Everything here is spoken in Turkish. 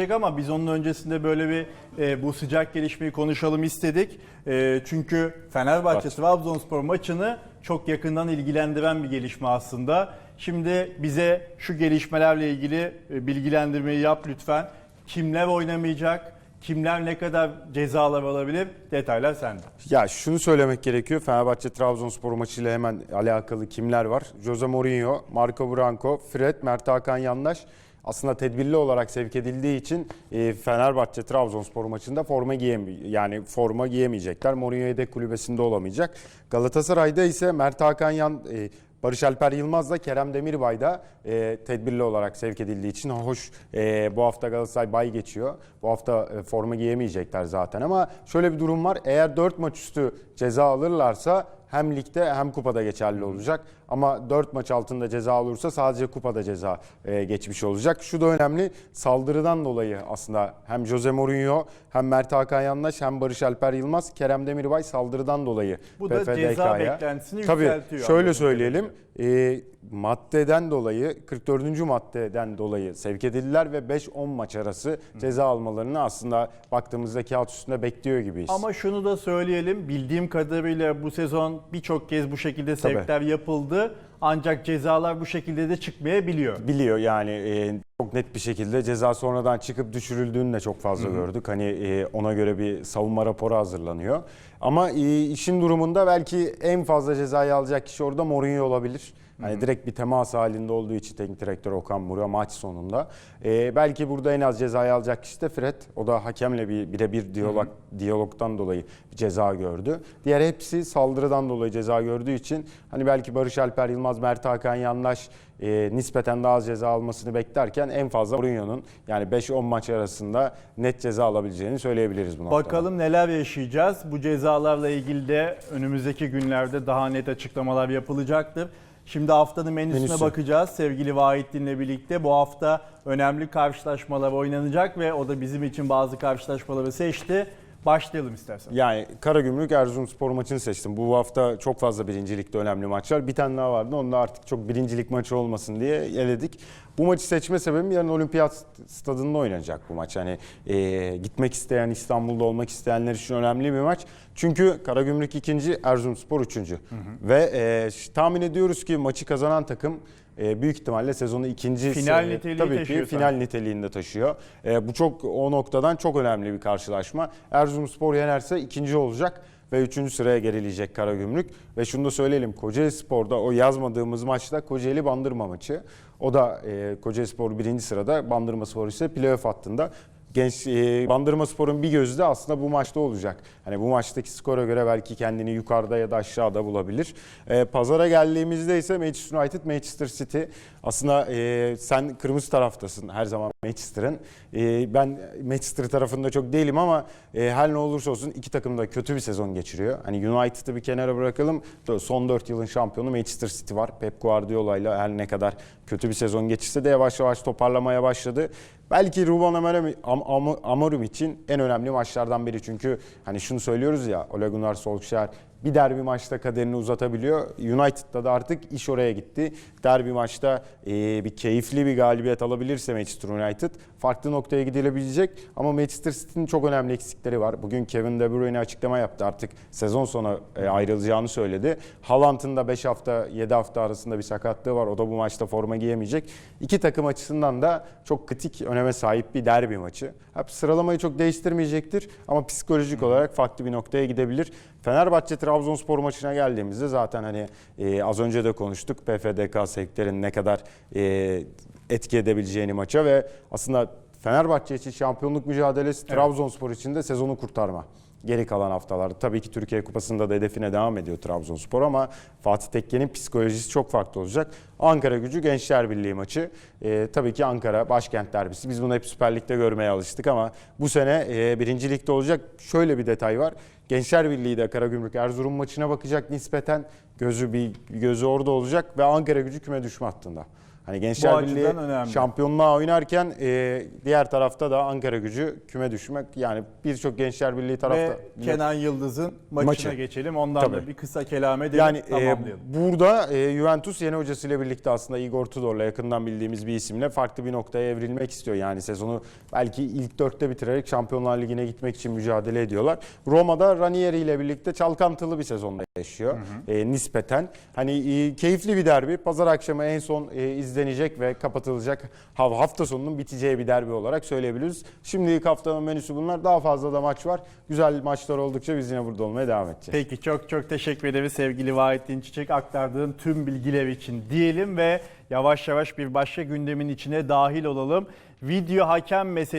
gelecek ama biz onun öncesinde böyle bir e, bu sıcak gelişmeyi konuşalım istedik. E, çünkü Fenerbahçe. Trabzonspor maçını çok yakından ilgilendiren bir gelişme aslında. Şimdi bize şu gelişmelerle ilgili e, bilgilendirmeyi yap lütfen. Kimler oynamayacak? Kimler ne kadar cezalar alabilir? Detaylar sende. Ya şunu söylemek gerekiyor. Fenerbahçe Trabzonspor maçıyla hemen alakalı kimler var? Jose Mourinho, Marco Branco, Fred, Mert Hakan Yandaş aslında tedbirli olarak sevk edildiği için e, Fenerbahçe Trabzonspor maçında forma giyem yani forma giyemeyecekler. Mourinho yedek kulübesinde olamayacak. Galatasaray'da ise Mert Hakan Yan e, Barış Alper Yılmaz da Kerem Demirbay da e, tedbirli olarak sevk edildiği için hoş e, bu hafta Galatasaray bay geçiyor. Bu hafta e, forma giyemeyecekler zaten ama şöyle bir durum var. Eğer 4 maç üstü ceza alırlarsa hem ligde hem kupada geçerli olacak. Ama 4 maç altında ceza olursa sadece kupada ceza e, geçmiş olacak. Şu da önemli saldırıdan dolayı aslında hem Jose Mourinho hem Mert Hakan Yandaş hem Barış Alper Yılmaz Kerem Demirbay saldırıdan dolayı Bu da ceza PFDK'ya. beklentisini Tabii yükseltiyor. şöyle söyleyelim. E, maddeden dolayı 44. maddeden dolayı sevk edildiler ve 5-10 maç arası ceza almalarını aslında baktığımızda kağıt üstünde bekliyor gibiyiz. Ama şunu da söyleyelim. Bildiğim kadarıyla bu sezon birçok kez bu şekilde sevkler yapıldı. Ancak cezalar bu şekilde de çıkmayabiliyor. biliyor yani e, çok net bir şekilde ceza sonradan çıkıp düşürüldüğünü de çok fazla gördük. Hani e, ona göre bir savunma raporu hazırlanıyor. Ama e, işin durumunda belki en fazla cezayı alacak kişi orada Mourinho olabilir. Hani direkt bir temas halinde olduğu için teknik direktör Okan Buruk maç sonunda. E, belki burada en az cezayı alacak kişi de Fred. O da hakemle bir birebir diyalog, diyalogdan dolayı ceza gördü. Diğer hepsi saldırıdan dolayı ceza gördüğü için hani belki Barış Alper Yılmaz, Mert Hakan Yandaş e, nispeten daha az ceza almasını beklerken en fazla Mourinho'nun yani 5-10 maç arasında net ceza alabileceğini söyleyebiliriz bu noktada. Bakalım neler yaşayacağız. Bu cezalarla ilgili de önümüzdeki günlerde daha net açıklamalar yapılacaktır. Şimdi haftanın menüsüne Menüsü. bakacağız sevgili Vahittin'le birlikte. Bu hafta önemli karşılaşmalar oynanacak ve o da bizim için bazı karşılaşmaları seçti. Başlayalım istersen. Yani Karagümrük Erzurumspor maçını seçtim. Bu hafta çok fazla birincilikte önemli maçlar. Bir tane daha vardı. Onu da artık çok birincilik maçı olmasın diye eledik. Bu maçı seçme sebebim yarın Olimpiyat stadında oynanacak bu maç. Hani e, gitmek isteyen, İstanbul'da olmak isteyenler için önemli bir maç. Çünkü Karagümrük ikinci, Erzurumspor üçüncü. Ve e, tahmin ediyoruz ki maçı kazanan takım büyük ihtimalle sezonu ikinci Final niteliği tabii taşıyor ki final niteliğinde taşıyor. E, bu çok o noktadan çok önemli bir karşılaşma. Erzurumspor yenerse ikinci olacak ve üçüncü sıraya gerileyecek Karagümrük. Ve şunu da söyleyelim Kocaeli Spor'da o yazmadığımız maçta Kocaeli Bandırma maçı. O da e, Kocaeli Spor birinci sırada Bandırma Spor ise playoff hattında. Genç e, Bandırma Spor'un bir gözü de aslında bu maçta olacak. Hani bu maçtaki skora göre belki kendini yukarıda ya da aşağıda bulabilir. E, pazara geldiğimizde ise Manchester United, Manchester City. Aslında e, sen kırmızı taraftasın her zaman Manchester'ın. E, ben Manchester tarafında çok değilim ama e, her ne olursa olsun iki takım da kötü bir sezon geçiriyor. Hani United'ı bir kenara bırakalım. Son 4 yılın şampiyonu Manchester City var. Pep Guardiola ile her ne kadar kötü bir sezon geçirse de yavaş yavaş toparlamaya başladı. Belki Ruben Amorim, Am- Am- Amorim için en önemli maçlardan biri. Çünkü hani şunu söylüyoruz ya Ole Gunnar Solskjaer bir derbi maçta kaderini uzatabiliyor. United'da da artık iş oraya gitti. Derbi maçta e, bir keyifli bir galibiyet alabilirse Manchester United farklı noktaya gidilebilecek. Ama Manchester City'nin çok önemli eksikleri var. Bugün Kevin De Bruyne açıklama yaptı artık sezon sonu e, ayrılacağını söyledi. Haaland'ın da 5 hafta 7 hafta arasında bir sakatlığı var. O da bu maçta forma giyemeyecek. İki takım açısından da çok kritik öneme sahip bir derbi maçı. Hep sıralamayı çok değiştirmeyecektir ama psikolojik olarak farklı bir noktaya gidebilir. Fenerbahçe Trabzonspor maçına geldiğimizde zaten hani e, az önce de konuştuk PFDK sevklerin ne kadar e, etki edebileceğini maça ve aslında Fenerbahçe için şampiyonluk mücadelesi Trabzonspor için de sezonu kurtarma. Geri kalan haftalarda tabii ki Türkiye Kupası'nda da hedefine devam ediyor Trabzonspor ama Fatih Tekke'nin psikolojisi çok farklı olacak. Ankara Gücü Gençler Birliği maçı. E, tabii ki Ankara başkent derbisi. Biz bunu hep Süper Lig'de görmeye alıştık ama bu sene e, birinci ligde olacak şöyle bir detay var. Gençler Birliği de Karagümrük Erzurum maçına bakacak nispeten gözü bir gözü orada olacak ve Ankara Gücü küme düşme hattında. Hani Gençler Birliği önemli. şampiyonluğa oynarken e, diğer tarafta da Ankara gücü küme düşmek. Yani birçok Gençler Birliği tarafta. Ve Kenan Yıldız'ın maçına Maçı. geçelim. Ondan Tabii. da bir kısa kelam edelim. Yani e, burada e, Juventus yeni hocasıyla birlikte aslında Igor Tudor'la yakından bildiğimiz bir isimle farklı bir noktaya evrilmek istiyor. Yani sezonu belki ilk dörtte bitirerek Şampiyonlar Ligi'ne gitmek için mücadele ediyorlar. Roma'da Ranieri ile birlikte çalkantılı bir sezonda yaşıyor e, nispeten. Hani e, keyifli bir derbi. Pazar akşamı en son e, izlenecek ve kapatılacak ha- hafta sonunun biteceği bir derbi olarak söyleyebiliriz. Şimdilik haftanın menüsü bunlar. Daha fazla da maç var. Güzel maçlar oldukça biz yine burada olmaya devam edeceğiz. Peki çok çok teşekkür ederiz sevgili Vahittin Çiçek aktardığın tüm bilgiler için diyelim ve yavaş yavaş bir başka gündemin içine dahil olalım. Video hakem meselesi